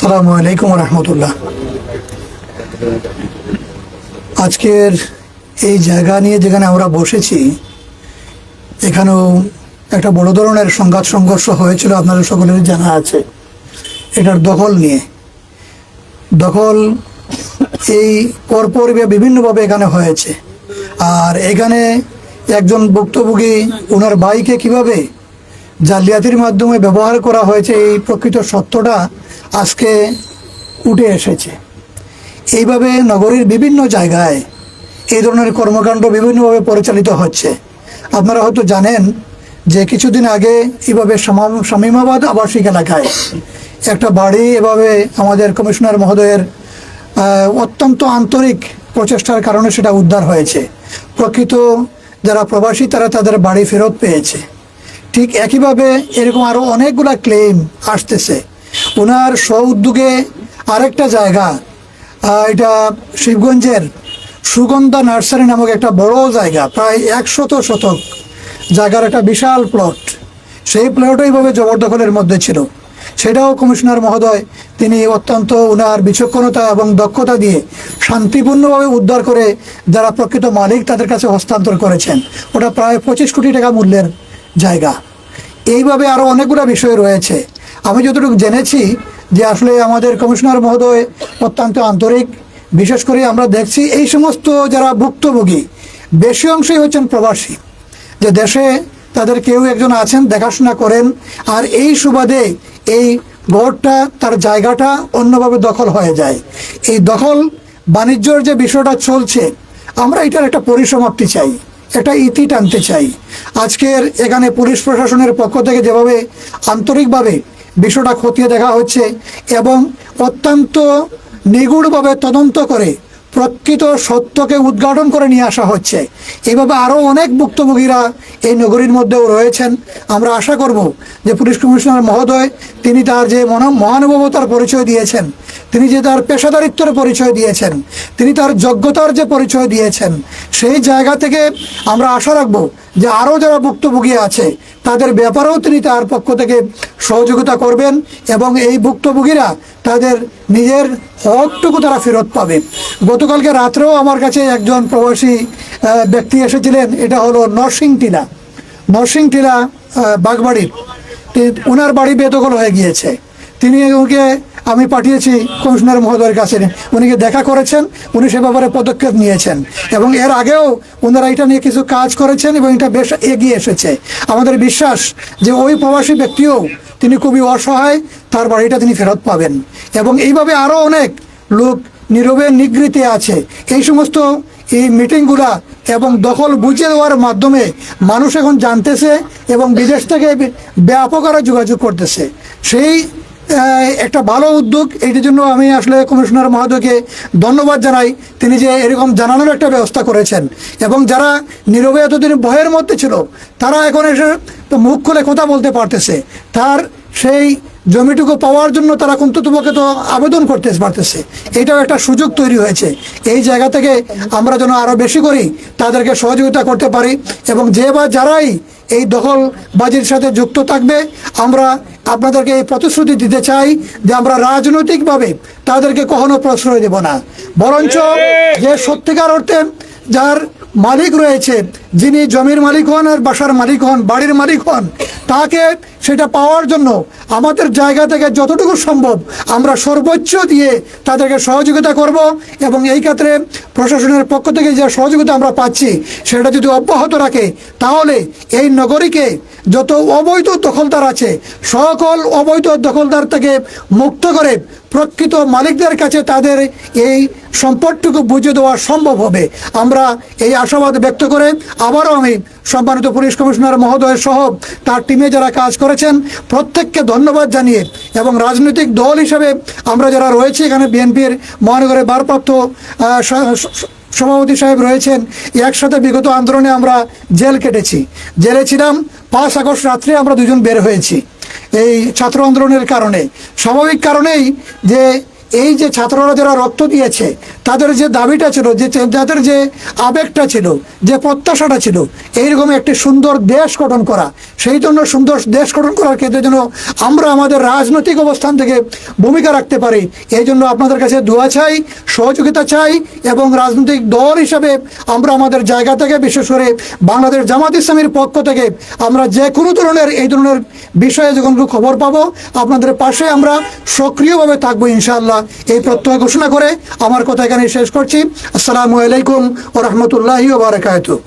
আসসালামু আলাইকুম রহমতুল্লাহ। আজকের এই জায়গা নিয়ে যেখানে আমরা বসেছি, এখানেও একটা বড় ধরনের সংঘাত সংঘর্ষ হয়েছিল, আপনাদের সকলের জানা আছে। এটার দখল নিয়ে। দখল এই পরপর বিভিন্নভাবে এখানে হয়েছে। আর এখানে একজন ভুক্তভোগী, ওনার বাইকে কীভাবে জালিয়াতির মাধ্যমে ব্যবহার করা হয়েছে, এই প্রকৃত সত্যটা আজকে উঠে এসেছে। এইভাবে নগরীর বিভিন্ন জায়গায় এই ধরনের কর্মকাণ্ড বিভিন্নভাবে পরিচালিত হচ্ছে। আপনারা হয়তো জানেন যে কিছুদিন আগে এভাবে শামা- শামীমাবাদ আবাসিক এলাকায় একটা বাড়ি এভাবে আমাদের কমিশনার মহোদয়ের অত্যন্ত আন্তরিক প্রচেষ্টার কারণে সেটা উদ্ধার হয়েছে। প্রকৃত যারা প্রবাসী তারা তাদের বাড়ি ফেরত পেয়েছে। ঠিক একইভাবে এরকম আরও অনেকগুলা ক্লেম আসতেছে। ওনার স্ব উদ্যোগে আরেকটা জায়গা এটা শিবগঞ্জের সুগন্ধা নার্সারি নামক একটা বড় জায়গা, প্রায় একশত শতক জায়গার একটা বিশাল প্লট সেই প্লটও এইভাবে জবরদখলের মধ্যে ছিল। সেটাও কমিশনার মহোদয়, তিনি অত্যন্ত ওনার বিচক্ষণতা এবং দক্ষতা দিয়ে শান্তিপূর্ণভাবে উদ্ধার করে যারা প্রকৃত মালিক তাদের কাছে হস্তান্তর করেছেন। ওটা প্রায় পঁচিশ কোটি টাকা মূল্যের জায়গা। এইভাবে আরও অনেকগুলো বিষয় রয়েছে। আমি যতটুকু জেনেছি যে আসলে আমাদের কমিশনার মহোদয় অত্যন্ত আন্তরিক। বিশেষ করে আমরা দেখছি এই সমস্ত যারা ভুক্তভোগী, বেশি অংশই হচ্ছেন প্রবাসী। যে দেশে তাদের কেউ একজন আছেন, দেখাশোনা করেন, আর এই সুবাদে এই ঘরটা তার জায়গাটা অন্যভাবে দখল হয়ে যায়। এই দখল বাণিজ্যর যে বিষয়টা চলছে, আমরা এটার একটা পরিসমাপ্তি চাই। একটা ইতি টানতে চাই। আজকের এখানে পুলিশ প্রশাসনের পক্ষ থেকে যেভাবে আন্তরিকভাবে বিষয়টা খতিয়ে দেখা হচ্ছে এবং অত্যন্ত নিগুড়ভাবে তদন্ত করে প্রকৃত সত্যকে উদ্ঘাটন করে নিয়ে আসা হচ্ছে। এইভাবে আরও অনেক ভুক্তভোগীরা এই নগরীর মধ্যেও রয়েছেন। আমরা আশা করব যে পুলিশ কমিশনার মহোদয়, তিনি তার যে মন, মহানুভবতার পরিচয় দিয়েছেন, তিনি যে তার পেশাদারিত্বের পরিচয় দিয়েছেন, তিনি তার যোগ্যতার যে পরিচয় দিয়েছেন, সেই জায়গা থেকে আমরা আশা রাখব যে আরও যারা ভুক্তভোগী আছে তাদের ব্যাপারেও তিনি তার পক্ষ থেকে সহযোগিতা করবেন এবং এই ভুক্তভোগীরা তাদের নিজের হকটুকু তারা ফেরত পাবে গতকালকে রাত্রেও আমার কাছে একজন প্রবাসী ব্যক্তি এসেছিলেন। এটা হলো নরসিং টিলা। নরসিং টিলা বাগবাড়ির। ওনার বাড়ি বেদখল হয়ে গিয়েছে। তিনি ওকে আমি পাঠিয়েছি কমিশনার মহোদয়ের কাছে। উনিকে দেখা করেছেন? উনি সে ব্যাপারে পদক্ষেপ নিয়েছেন। এবং এর আগেও ওনারা এটা নিয়ে কিছু কাজ করেছেন এবং এটা বেশ এগিয়ে এসেছে। আমাদের বিশ্বাস যে ওই প্রবাসী ব্যক্তিও তিনি খুবই অসহায়, তার বাড়িটা তিনি ফেরত পাবেন। এবং এইভাবে আরও অনেক লোক নীরবে নিগৃহীতে আছে। এই সমস্ত এই মিটিংগুলা এবং দখল বুঝিয়ে দেওয়ার মাধ্যমে মানুষ এখন জানতেছে এবং বিদেশ থেকে ব্যাপক আরও যোগাযোগ করতেছে। সেই একটা ভালো উদ্যোগ। এইটার জন্য আমি আসলে কমিশনার মহোদয়কে ধন্যবাদ জানাই। তিনি যে এরকম জানানোর একটা ব্যবস্থা করেছেন। এবং যারা নীরবে এতদিন ভয়ের মধ্যে ছিল, তারা এখন এসে তো মুখ খুলে কথা বলতে পারতেছে। তার সেই জমিটুকু পাওয়ার জন্য তারা অন্ততপক্ষে তো আবেদন করতে পারতেছে। এটাও একটা সুযোগ তৈরি হয়েছে। এই জায়গা থেকে আমরা যেন আরও বেশি করি, তাদেরকে সহযোগিতা করতে পারি। এবং যে বা যারাই এই দখলবাজির সাথে যুক্ত থাকবে, আমরা আপনাদেরকে এই প্রতিশ্রুতি দিতে চাই যে আমরা রাজনৈতিকভাবে তাদেরকে কখনো প্রশ্রয় দেব না। বরঞ্চ যে সত্যিকার অর্থে যার মালিক রয়েছে, যিনি জমির মালিক হন আর বাসার মালিক হন, বাড়ির মালিক হন, তাকে সেটা পাওয়ার জন্য আমাদের জায়গা থেকে যতটুকু সম্ভব আমরা সর্বোচ্চ দিয়ে তাদেরকে সহযোগিতা করব এবং এই ক্ষেত্রে প্রশাসনের পক্ষ থেকে যে সহযোগিতা আমরা পাচ্ছি, সেটা যদি অব্যাহত রাখে, তাহলে এই নগরীকে যত অবৈধ দখলদার আছে, সকল অবৈধ দখলদার থেকে মুক্ত করে প্রকৃত মালিকদের কাছে তাদের এই সম্পদটুকু বুঝে দেওয়া সম্ভব হবে। আমরা এই আশাবাদ ব্যক্ত করে আবারও আমি সম্মানিত পুলিশ কমিশনার মহোদয় সহ তার টিমে যারা কাজ করেছেন, প্রত্যেককে ধন্যবাদ জানিয়ে এবং রাজনৈতিক দল হিসেবে আমরা যারা রয়েছি, এখানে বিএনপির মহানগরের ভারপ্রাপ্ত সভাপতি সাহেব রয়েছেন, একসাথে বিগত আন্দোলনে আমরা জেল কেটেছি। জেলে ছিলাম পাঁচ আগস্ট রাত্রে আমরা দুজন বের হয়েছি। এই ছাত্র আন্দোলনের কারণে। স্বাভাবিক কারণেই যে এই যে ছাত্ররা যারা রক্ত দিয়েছে, তাদের যে দাবিটা ছিল, যে যাদের যে আবেগটা ছিল, যে প্রত্যাশাটা ছিল, এইরকম একটি সুন্দর দেশ গঠন করা, সেই জন্য সুন্দর দেশ গঠন করার ক্ষেত্রে যেন আমরা আমাদের রাজনৈতিক অবস্থান থেকে ভূমিকা রাখতে পারি। এই জন্য আপনাদের কাছে দোয়া চাই, সহযোগিতা চাই, এবং রাজনৈতিক দল হিসাবে আমরা আমাদের জায়গা থেকে, বিশেষ করে বাংলাদেশ জামাত ইসলামীর পক্ষ থেকে, আমরা যে কোনো ধরনের এই ধরনের বিষয়ে যখন খবর পাবো, আপনাদের পাশে আমরা সক্রিয়ভাবে থাকব ইনশাআল্লাহ। এই প্রত্যয় ঘোষণা করে আমার কথা এখানে শেষ করছি। আসসালামু আলাইকুম ও রহমতুল্লাহি ওবরাকাতুহ